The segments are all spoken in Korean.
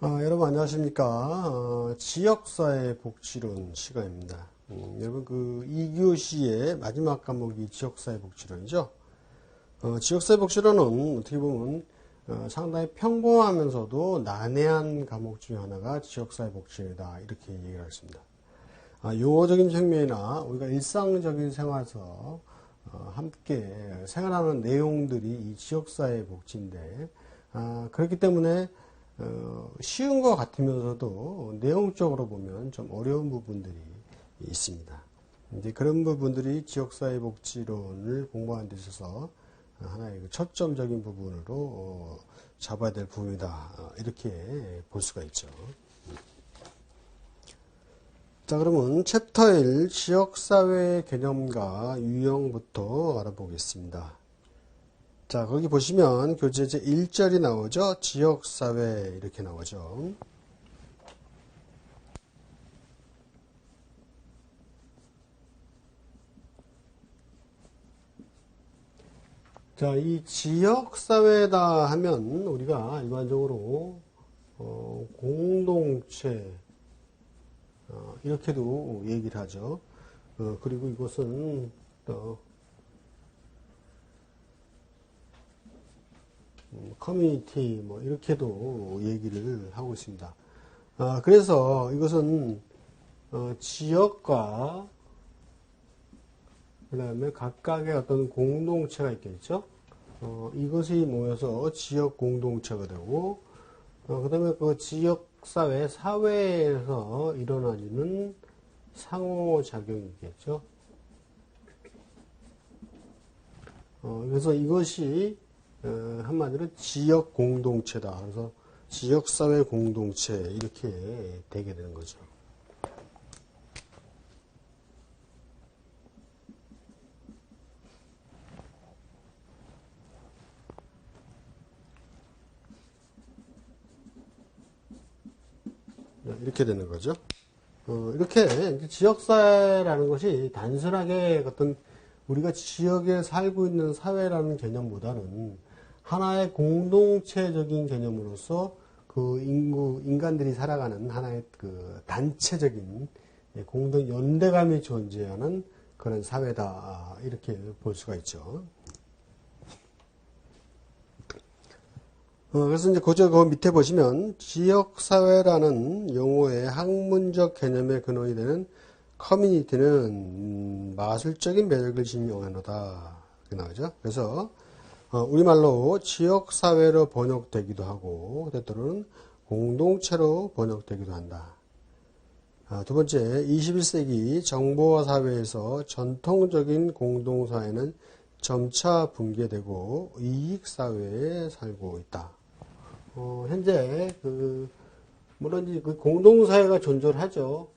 아, 여러분 안녕하십니까. 어, 지역사회 복지론 시간입니다. 음, 여러분 그 2교시의 마지막 과목이 지역사회 복지론이죠. 어, 지역사회 복지론은 어떻게 보면 어, 상당히 평범하면서도 난해한 과목 중에 하나가 지역사회 복지론이다. 이렇게 얘기를 했습니다. 아, 용어적인 측면이나 우리가 일상적인 생활에서 어, 함께 생활하는 내용들이 이 지역사회 복지인데 아, 그렇기 때문에 어, 쉬운 것 같으면서도 내용적으로 보면 좀 어려운 부분들이 있습니다. 이제 그런 부분들이 지역사회 복지론을 공부하는 데 있어서 하나의 그 초점적인 부분으로 어, 잡아야 될 부분이다. 어, 이렇게 볼 수가 있죠. 자, 그러면 챕터 1 지역사회 개념과 유형부터 알아보겠습니다. 자, 거기 보시면 교재 제 1절이 나오죠. 지역사회 이렇게 나오죠. 자, 이 지역사회다 하면 우리가 일반적으로 어, 공동체 어, 이렇게도 얘기를 하죠. 어, 그리고 이것은 또 커뮤니티 뭐 이렇게도 얘기를 하고 있습니다. 아, 그래서 이것은 어, 지역과 그 다음에 각각의 어떤 공동체가 있겠죠. 어, 이것이 모여서 지역 공동체가 되고 어, 그 다음에 그 지역 사회, 사회에서 일어나는 상호작용이겠죠. 어, 그래서 이것이 어, 한마디로 지역 공동체다. 그래서 지역사회 공동체 이렇게 되게 되는 거죠. 네, 이렇게 되는 거죠. 어, 이렇게 지역사회라는 것이 단순하게 어떤 우리가 지역에 살고 있는 사회라는 개념보다는 하나의 공동체적인 개념으로서 그 인구, 인간들이 살아가는 하나의 그 단체적인 예, 공동 연대감이 존재하는 그런 사회다. 이렇게 볼 수가 있죠. 어, 그래서 이제 그저 그 밑에 보시면 지역사회라는 용어의 학문적 개념의 근원이 되는 커뮤니티는 음, 마술적인 매력을 지닌 언어다. 이렇게 나오죠. 그래서 어, 우리말로 지역사회로 번역되기도 하고 때때로는 공동체로 번역되기도 한다. 아, 두 번째, 21세기 정보화 사회에서 전통적인 공동사회는 점차 붕괴되고 이익사회에 살고 있다. 어, 현재 그 물론 이제 그 공동사회가 존재하죠.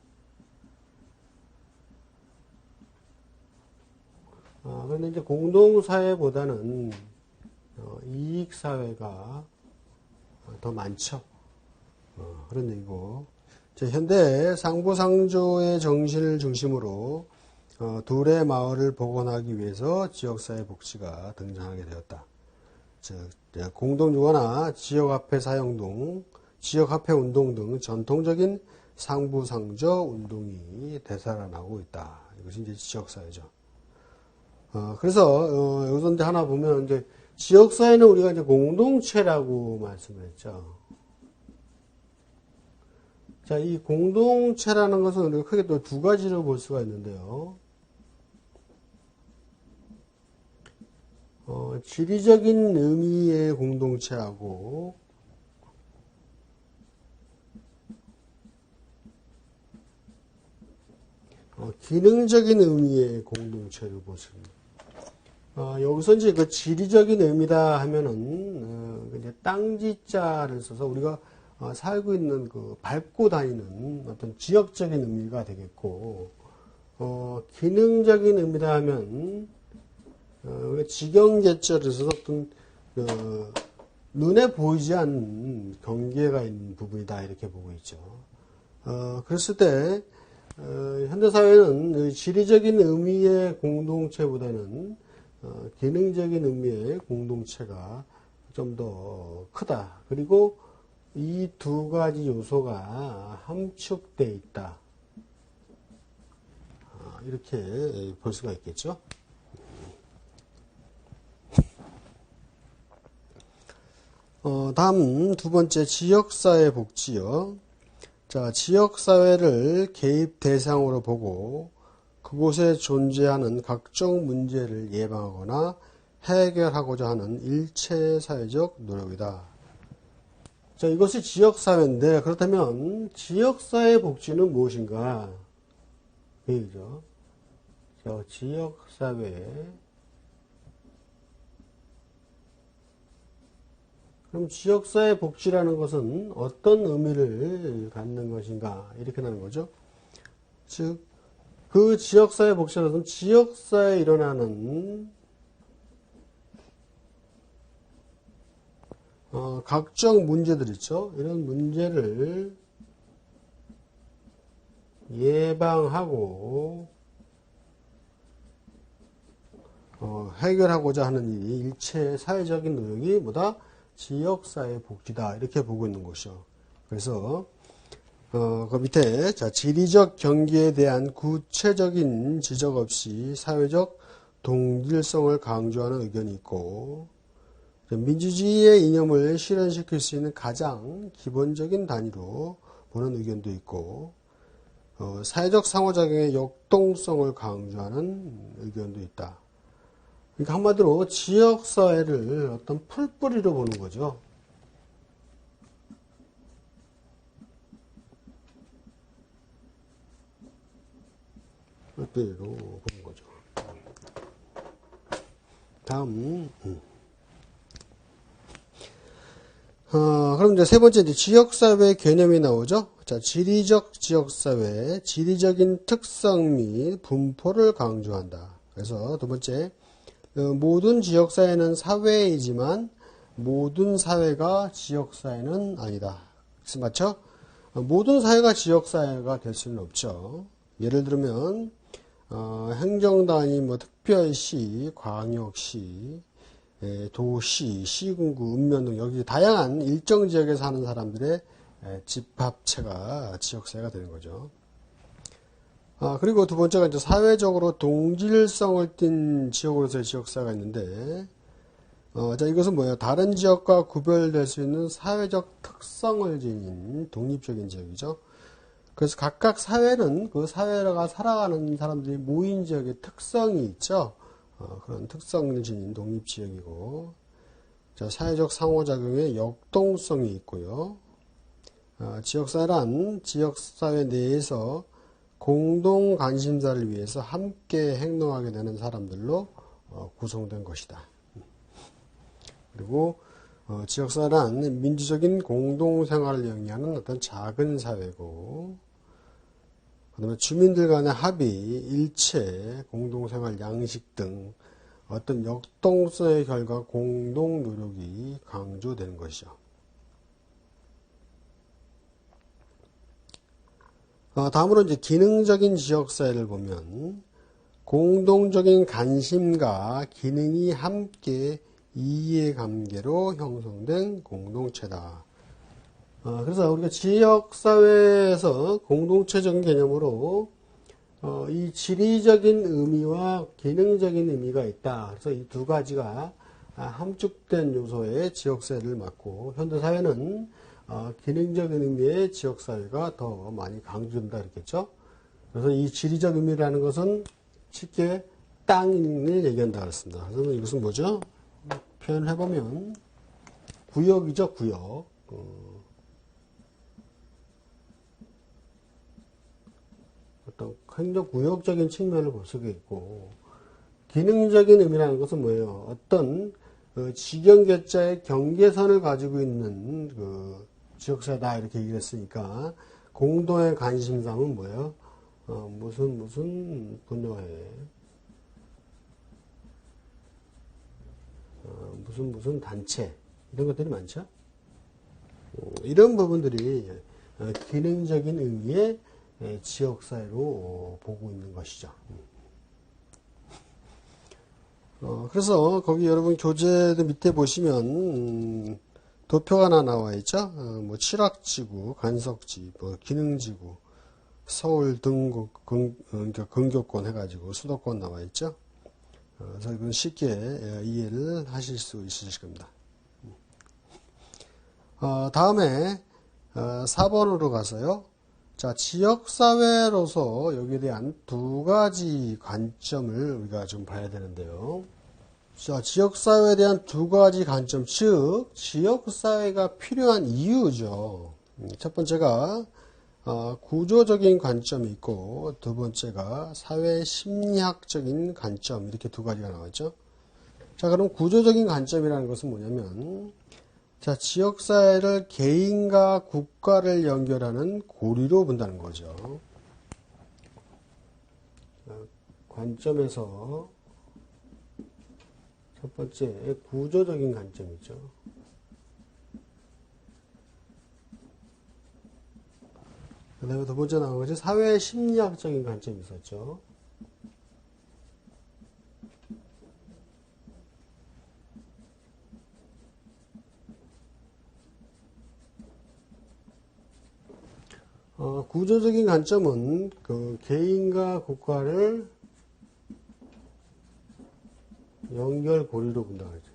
아, 그런데 이제 공동사회보다는 어, 이익사회가 더 많죠. 어, 그런 얘기고. 현대 상부상조의 정신을 중심으로 어, 둘의 마을을 복원하기 위해서 지역사회 복지가 등장하게 되었다. 즉, 공동유가나 지역화폐 사용 등, 지역화폐 운동 등 전통적인 상부상조 운동이 되살아나고 있다. 이것이 이제 지역사회죠. 어, 그래서, 어, 여기서 이제 하나 보면, 이제, 지역사회는 우리가 이제 공동체라고 말씀을 했죠. 자, 이 공동체라는 것은 우리가 크게 또 두 가지로 볼 수가 있는데요. 어, 지리적인 의미의 공동체하고, 어, 기능적인 의미의 공동체를 보십니다. 어, 여기서 이제 그 지리적인 의미다 하면은, 어, 이제 땅지자를 써서 우리가 어, 살고 있는 그 밟고 다니는 어떤 지역적인 의미가 되겠고, 어, 기능적인 의미다 하면, 어, 지경계절을 써서 어떤, 그, 눈에 보이지 않는 경계가 있는 부분이다, 이렇게 보고 있죠. 어, 그랬을 때, 어, 현대사회는 지리적인 의미의 공동체보다는 어, 기능적인 의미의 공동체가 좀 더 크다. 그리고 이 두 가지 요소가 함축돼 있다. 아, 이렇게 볼 수가 있겠죠. 어, 다음 두 번째 지역사회 복지요. 자, 지역사회를 개입 대상으로 보고 그곳에 존재하는 각종 문제를 예방하거나 해결하고자 하는 일체 사회적 노력이다. 자, 이것이 지역사회인데, 그렇다면, 지역사회 복지는 무엇인가? 얘기죠. 자, 지역사회. 그럼 지역사회 복지라는 것은 어떤 의미를 갖는 것인가? 이렇게 나는 거죠. 즉, 그 지역사회 것은 지역사회에 일어나는 어, 각종 문제들 있죠. 이런 문제를 예방하고 어, 해결하고자 하는 일이 일체 사회적인 노력이 뭐다? 지역사회 복지다. 이렇게 보고 있는 것이죠. 그래서 어, 그 밑에 자, 지리적 경기에 대한 구체적인 지적 없이 사회적 동질성을 강조하는 의견이 있고 민주주의의 이념을 실현시킬 수 있는 가장 기본적인 단위로 보는 의견도 있고 어, 사회적 상호작용의 역동성을 강조하는 의견도 있다. 그러니까 한마디로 지역사회를 어떤 풀뿌리로 보는 거죠. 풀뿌리로 보는 거죠. 다음 음. 어, 그럼 이제 세 번째 이제 지역사회 개념이 나오죠. 자, 지리적 지역사회, 지리적인 특성 및 분포를 강조한다. 그래서 두 번째, 어, 모든 지역사회는 사회이지만 모든 사회가 지역사회는 아니다. 맞죠? 어, 모든 사회가 지역사회가 될 수는 없죠. 예를 들면, 어, 행정단위, 뭐, 특별시, 광역시, 예, 도시, 시군구, 읍면 등 여기 다양한 일정 지역에 사는 사람들의 예, 집합체가 지역사회가 되는 거죠. 아, 그리고 두 번째가 이제 사회적으로 동질성을 띈 지역으로서의 지역사회가 있는데, 어, 자, 이것은 뭐예요? 다른 지역과 구별될 수 있는 사회적 특성을 지닌 독립적인 지역이죠. 그래서 각각 사회는 그 사회가 살아가는 사람들이 모인 지역의 특성이 있죠. 어, 그런 특성을 지닌 독립 지역이고 자, 사회적 상호작용의 역동성이 있고요. 어, 지역사란 지역사회 내에서 공동 관심사를 위해서 함께 행동하게 되는 사람들로 어, 구성된 것이다. 그리고 어, 지역사란 민주적인 공동생활을 영위하는 어떤 작은 사회고 그다음에 주민들 간의 합의, 일체, 공동생활 양식 등 어떤 역동성의 결과 공동 노력이 강조되는 것이죠. 어, 다음으로 이제 기능적인 지역사회를 보면 공동적인 관심과 기능이 함께 이해관계로 형성된 공동체다. 어, 그래서 우리가 지역사회에서 공동체적인 개념으로 어, 이 지리적인 의미와 기능적인 의미가 있다. 그래서 이 두 가지가 아, 함축된 요소의 지역사회를 맡고 현대사회는 어, 기능적인 의미의 지역사회가 더 많이 강조된다 이렇겠죠. 그래서 이 지리적 의미라는 것은 쉽게 땅을 얘기한다 그랬습니다. 그래서 이것은 뭐죠? 표현해보면 구역이죠, 구역. 어, 어떤 행정구역적인 측면을 볼 수가 있고 기능적인 의미라는 것은 뭐예요? 어떤 그 지경계자의 경계선을 가지고 있는 그 지역사다 이렇게 얘기를 했으니까 공동의 관심사는 뭐예요? 어, 무슨 무슨 분야에 어, 무슨 무슨 단체 이런 것들이 많죠. 어, 이런 부분들이 어, 기능적인 의미의 예, 지역사회로 보고 있는 것이죠. 어, 그래서 거기 여러분 교재도 밑에 보시면 음, 도표가 하나 나와 있죠. 어, 뭐 칠학지구, 간석지, 뭐 기능지구, 서울 등구 근, 어, 그러니까 근교권 해가지고 수도권 나와 있죠. 어, 그래서 이건 쉽게 예, 이해를 하실 수 있으실 겁니다. 어, 다음에 어, 4번으로 가서요. 자, 지역사회로서 여기에 대한 두 가지 관점을 우리가 좀 봐야 되는데요. 자, 지역사회에 대한 두 가지 관점, 즉, 지역사회가 필요한 이유죠. 음, 첫 번째가, 어, 구조적인 관점이 있고, 두 번째가 사회 심리학적인 관점, 이렇게 두 가지가 나왔죠. 자, 그럼 구조적인 관점이라는 것은 뭐냐면, 자, 지역사회를 개인과 국가를 연결하는 고리로 본다는 거죠. 어, 관점에서 첫 번째, 구조적인 관점이죠. 그 다음에 두 번째 나온 것이 사회 심리학적인 관점이 있었죠. 어, 구조적인 관점은 그 개인과 국가를 연결 고리로 본다 그러죠.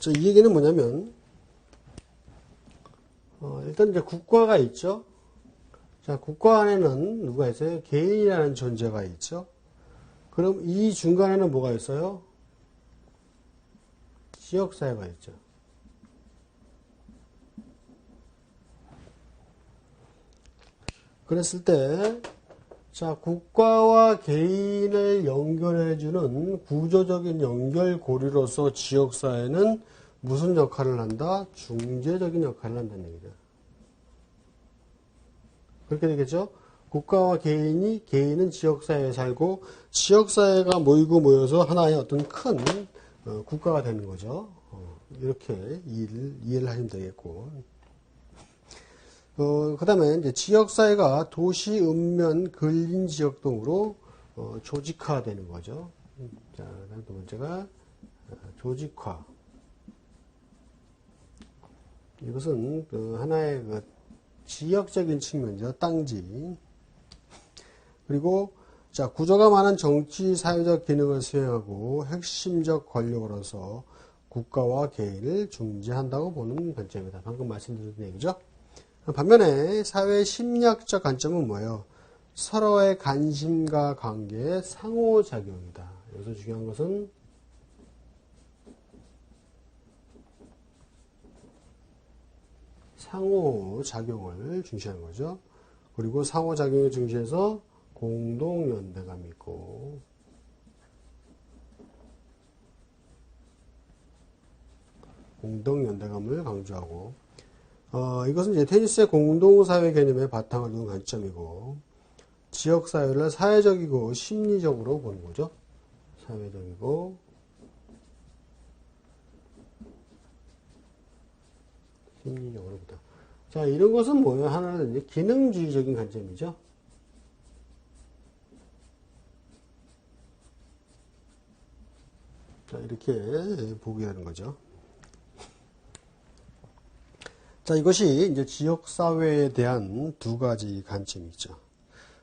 자, 이 얘기는 뭐냐면 어, 일단 이제 국가가 있죠. 자, 국가 안에는 누가 있어요? 개인이라는 존재가 있죠. 그럼 이 중간에는 뭐가 있어요? 지역사회가 있죠. 그랬을 때, 자, 국가와 개인을 연결해주는 구조적인 연결고리로서 지역사회는 무슨 역할을 한다? 중재적인 역할을 한다는 얘기죠. 그렇게 되겠죠? 국가와 개인이, 개인은 지역사회에 살고, 지역사회가 모이고 모여서 하나의 어떤 큰 어, 국가가 되는 거죠. 어, 이렇게 이해를, 이해를 하시면 되겠고. 어, 그 다음에 이제 지역사회가 도시, 읍면, 근린 지역 등으로 어, 조직화되는 거죠. 자, 다음 두 번째가 어, 조직화. 이것은 그 하나의 그 지역적인 측면이죠. 땅지. 그리고 자 구조가 많은 정치 사회적 기능을 수행하고 핵심적 권력으로서 국가와 개인을 중재한다고 보는 관점이다. 방금 말씀드린 얘기죠. 반면에 사회 심리학적 관점은 뭐예요? 서로의 관심과 관계의 상호작용이다. 여기서 중요한 것은 상호작용을 중시하는 거죠. 그리고 상호작용을 중시해서 공동연대감이 있고 공동연대감을 강조하고 어, 이것은 이제 테니스의 공동사회 개념에 바탕을 둔 관점이고 지역사회를 사회적이고 심리적으로 보는 거죠. 사회적이고 심리적으로 보다. 자, 이런 것은 뭐예요? 하나는 기능주의적인 관점이죠. 자, 이렇게 보게 되는 거죠. 자, 이것이 이제 지역사회에 대한 두 가지 관점이죠.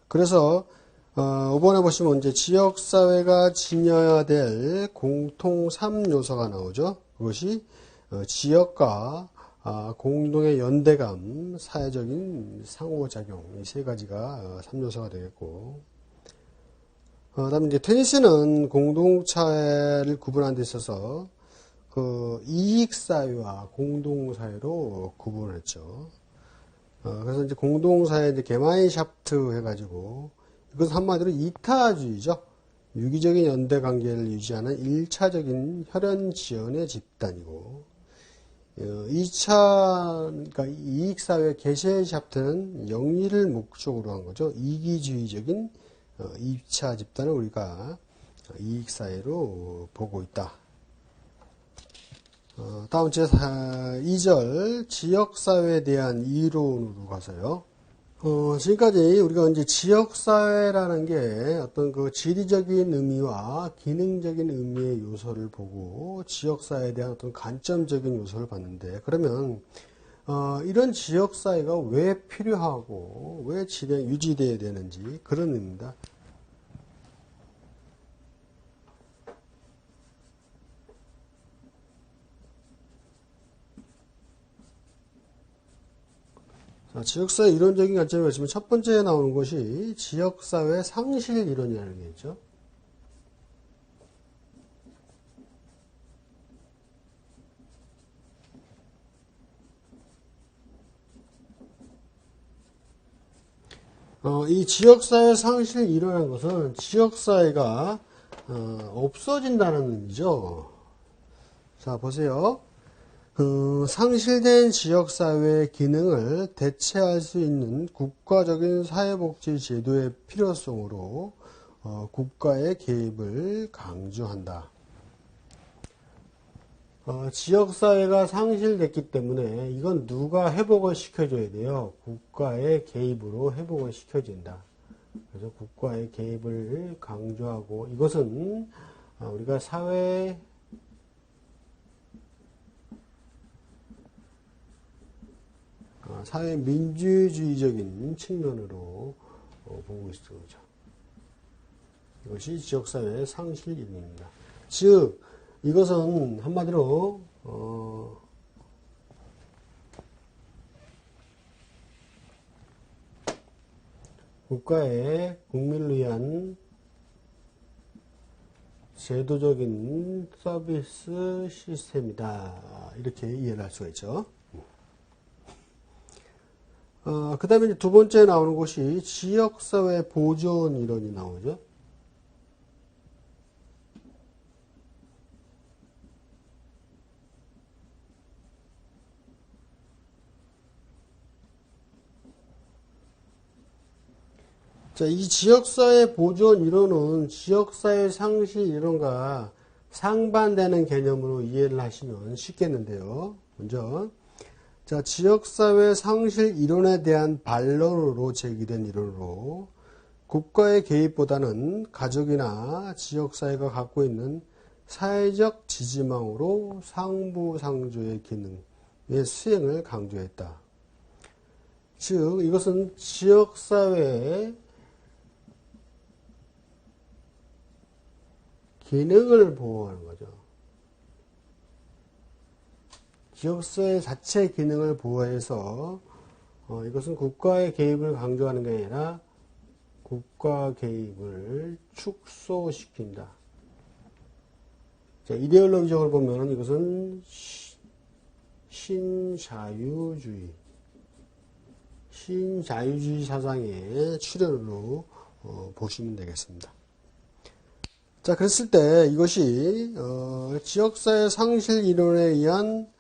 그래서, 어, 5번에 보시면 이제 지역사회가 지녀야 될 공통 3요소가 나오죠. 그것이 어, 지역과 아, 공동의 연대감, 사회적인 상호작용, 이 세 가지가 3요소가 어, 되겠고, 어, 다음에 이제 테니스는 공동차를 구분하는 데 있어서 그 이익사회와 공동사회로 구분을 했죠. 어, 그래서 이제 공동사회 이제 개마인샤프트 해가지고 이것은 한마디로 이타주의죠. 유기적인 연대 관계를 유지하는 1차적인 혈연 지연의 집단이고 2차 어, 그러니까 이익사회 개시샤프트는 영리를 목적으로 한 거죠. 이기주의적인 2차 어, 집단을 우리가 이익사회로 보고 있다. 어, 다음 제 2절 지역사회에 대한 이론으로 가서요. 어, 지금까지 우리가 이제 지역사회라는 게 어떤 그 지리적인 의미와 기능적인 의미의 요소를 보고 지역사회에 대한 어떤 관점적인 요소를 봤는데, 그러면, 어, 이런 지역사회가 왜 필요하고, 왜 진행, 유지돼야 되는지, 그런 의미입니다. 지역사회 이론적인 관점에 보시면 첫 번째에 나오는 것이 지역사회 상실 이론이라는 게 있죠. 어, 이 지역사회 상실 이론이라는 것은 지역사회가 어, 없어진다는 의미죠. 자, 보세요. 그 상실된 지역사회의 기능을 대체할 수 있는 국가적인 사회복지 제도의 필요성으로 어, 국가의 개입을 강조한다. 어, 지역사회가 상실됐기 때문에 이건 누가 회복을 시켜줘야 돼요? 국가의 개입으로 회복을 시켜진다. 그래서 국가의 개입을 강조하고 이것은 어, 우리가 사회 사회 민주주의적인 측면으로 어, 보고 거죠. 이것이 지역사회의 상실입니다. 즉, 이것은 한마디로, 어, 국가의 국민을 위한 제도적인 서비스 시스템이다. 이렇게 이해를 할 수가 있죠. 어, 그 다음에 두 번째 나오는 것이 지역사회 보존 이론이 나오죠. 자, 이 지역사회 보존 이론은 지역사회 상실 이론과 상반되는 개념으로 이해를 하시면 쉽겠는데요. 먼저, 자, 지역사회 상실 이론에 대한 반론으로 제기된 이론으로 국가의 개입보다는 가족이나 지역사회가 갖고 있는 사회적 지지망으로 상부상조의 기능의 수행을 강조했다. 즉, 이것은 지역사회의 기능을 보호하는 거죠. 지역사회 자체 기능을 보호해서 어, 이것은 국가의 개입을 강조하는 게 아니라 국가 개입을 축소시킨다. 자, 이데올로기적으로 보면 이것은 신자유주의, 신자유주의 사상의 출현으로 어, 보시면 되겠습니다. 자, 그랬을 때 이것이 어, 지역사회 상실 이론에 의한